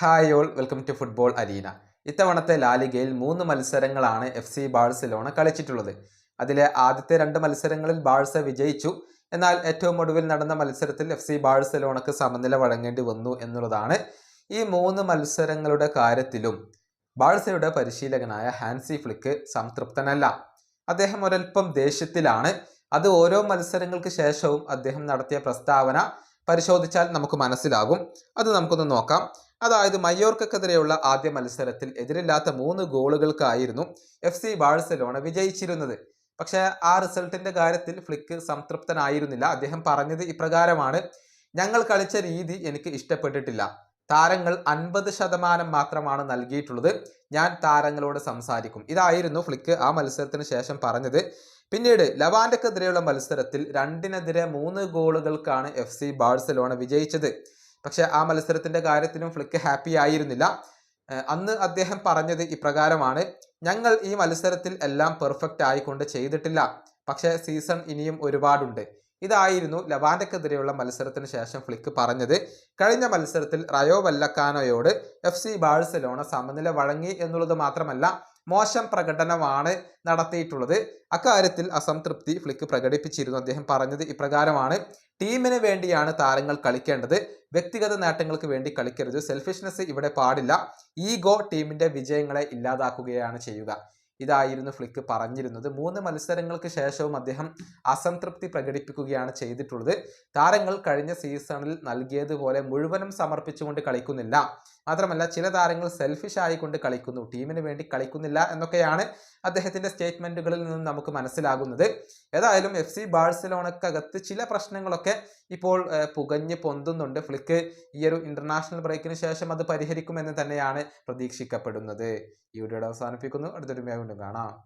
Hi all welcome to football arena ഇത്തവണത്തെ ലാലിഗയിൽ മൂന്ന് മത്സരങ്ങളാണ് എഫ് സി ബാഴ്സലോണ കളിച്ചിട്ടുള്ളത്. അതിലെ ആദ്യത്തെ രണ്ട് മത്സരങ്ങളിൽ ബാഴ്സ വിജയിച്ചു. എന്നാൽ ഏറ്റവും ഒടുവിൽ നടന്ന മത്സരത്തിൽ എഫ് സി ബാഴ്സലോണക്ക് സമനില വഴങ്ങേണ്ടി വന്നു എന്നുള്ളതാണ് ഈ മൂന്ന് മത്സരങ്ങളുടെ കാര്യത്തിലും. ബാഴ്സയുടെ പരിശീലകനായ ഹാൻസി ഫ്ലിക്ക് സംതൃപ്തനല്ല. അദ്ദേഹം ഒരൽപ്പം ദേഷ്യത്തിലാണ്. അത് ഓരോ മത്സരങ്ങൾക്ക് ശേഷവും അദ്ദേഹം നടത്തിയ പ്രസ്താവന പരിശോധിച്ചാൽ നമുക്ക് മനസ്സിലാകും. അത് നമുക്കൊന്ന് നോക്കാം. അതായത് മയോർക്കെതിരെയുള്ള ആദ്യ മത്സരത്തിൽ എതിരില്ലാത്ത മൂന്ന് ഗോളുകൾക്കായിരുന്നു എഫ് സി ബാഴ്സലോണ വിജയിച്ചിരുന്നത്. പക്ഷേ ആ റിസൾട്ടിന്റെ കാര്യത്തിൽ ഫ്ലിക്ക് സംതൃപ്തനായിരുന്നില്ല. അദ്ദേഹം പറഞ്ഞത് ഇപ്രകാരമാണ്. ഞങ്ങൾ കളിച്ച രീതി എനിക്ക് ഇഷ്ടപ്പെട്ടിട്ടില്ല. താരങ്ങൾ അൻപത് ശതമാനം മാത്രമാണ് നൽകിയിട്ടുള്ളത്. ഞാൻ താരങ്ങളോട് സംസാരിക്കും. ഇതായിരുന്നു ഫ്ലിക്ക് ആ മത്സരത്തിന് ശേഷം പറഞ്ഞത്. പിന്നീട് ലവാൻഡക്കെതിരെയുള്ള മത്സരത്തിൽ രണ്ടിനെതിരെ മൂന്ന് ഗോളുകൾക്കാണ് എഫ് സി ബാഴ്സലോണ വിജയിച്ചത്. പക്ഷെ ആ മത്സരത്തിന്റെ കാര്യത്തിലും ഫ്ലിക്ക് ഹാപ്പി ആയിരുന്നില്ല. അന്ന് അദ്ദേഹം പറഞ്ഞത് ഇപ്രകാരമാണ് ഞങ്ങൾ ഈ മത്സരത്തിൽ എല്ലാം പെർഫെക്റ്റ് ആയിക്കൊണ്ട് ചെയ്തിട്ടില്ല. പക്ഷേ സീസൺ ഇനിയും ഒരുപാടുണ്ട്. ഇതായിരുന്നു ലവാൻഡക്കെതിരെയുള്ള മത്സരത്തിന് ശേഷം ഫ്ലിക്ക് പറഞ്ഞത്. കഴിഞ്ഞ മത്സരത്തിൽ റയോ വല്ലക്കാനോയോട് എഫ് സി ബാഴ്സലോണ സമനില വഴങ്ങി എന്നുള്ളത് മാത്രമല്ല മോശം പ്രകടനമാണ് നടത്തിയിട്ടുള്ളത്. അക്കാര്യത്തിൽ അസംതൃപ്തി ഫ്ലിക്ക് പ്രകടിപ്പിച്ചിരുന്നു. അദ്ദേഹം പറഞ്ഞത് ഇപ്രകാരമാണ്. ടീമിന് വേണ്ടിയാണ് താരങ്ങൾ കളിക്കേണ്ടത്. വ്യക്തിഗത നേട്ടങ്ങൾക്ക് വേണ്ടി കളിക്കരുത്. സെൽഫിഷ്നെസ് ഇവിടെ പാടില്ല. ഈഗോ ടീമിന്റെ വിജയങ്ങളെ ഇല്ലാതാക്കുകയാണ് ചെയ്യുക. ഇതായിരുന്നു ഫ്ലിക്ക് പറഞ്ഞിരുന്നത്. മൂന്ന് മത്സരങ്ങൾക്ക് ശേഷവും അദ്ദേഹം അസംതൃപ്തി പ്രകടിപ്പിക്കുകയാണ് ചെയ്തിട്ടുള്ളത്. താരങ്ങൾ കഴിഞ്ഞ സീസണിൽ നൽകിയതുപോലെ മുഴുവനും സമർപ്പിച്ചുകൊണ്ട് കളിക്കുന്നില്ല. മാത്രമല്ല ചില താരങ്ങൾ സെൽഫിഷ് ആയിക്കൊണ്ട് കളിക്കുന്നു. ടീമിന് വേണ്ടി കളിക്കുന്നില്ല എന്നൊക്കെയാണ് അദ്ദേഹത്തിന്റെ സ്റ്റേറ്റ്മെന്റുകളിൽ നിന്നും നമുക്ക് മനസ്സിലാകുന്നത്. ഏതായാലും എഫ് സി ബാഴ്സലോണക്കകത്ത് ചില പ്രശ്നങ്ങളൊക്കെ ഇപ്പോൾ പുകഞ്ഞ് പൊന്തുന്നുണ്ട്. ഫ്ലിക്ക് ഈ ഒരു ഇന്റർനാഷണൽ ബ്രേക്കിന് ശേഷം അത് പരിഹരിക്കുമെന്ന് തന്നെയാണ് പ്രതീക്ഷിക്കപ്പെടുന്നത്. ഈ വീഡിയോ അവസാനിപ്പിക്കുന്നു. അടുത്തൊരു വീണ്ടും കാണാം.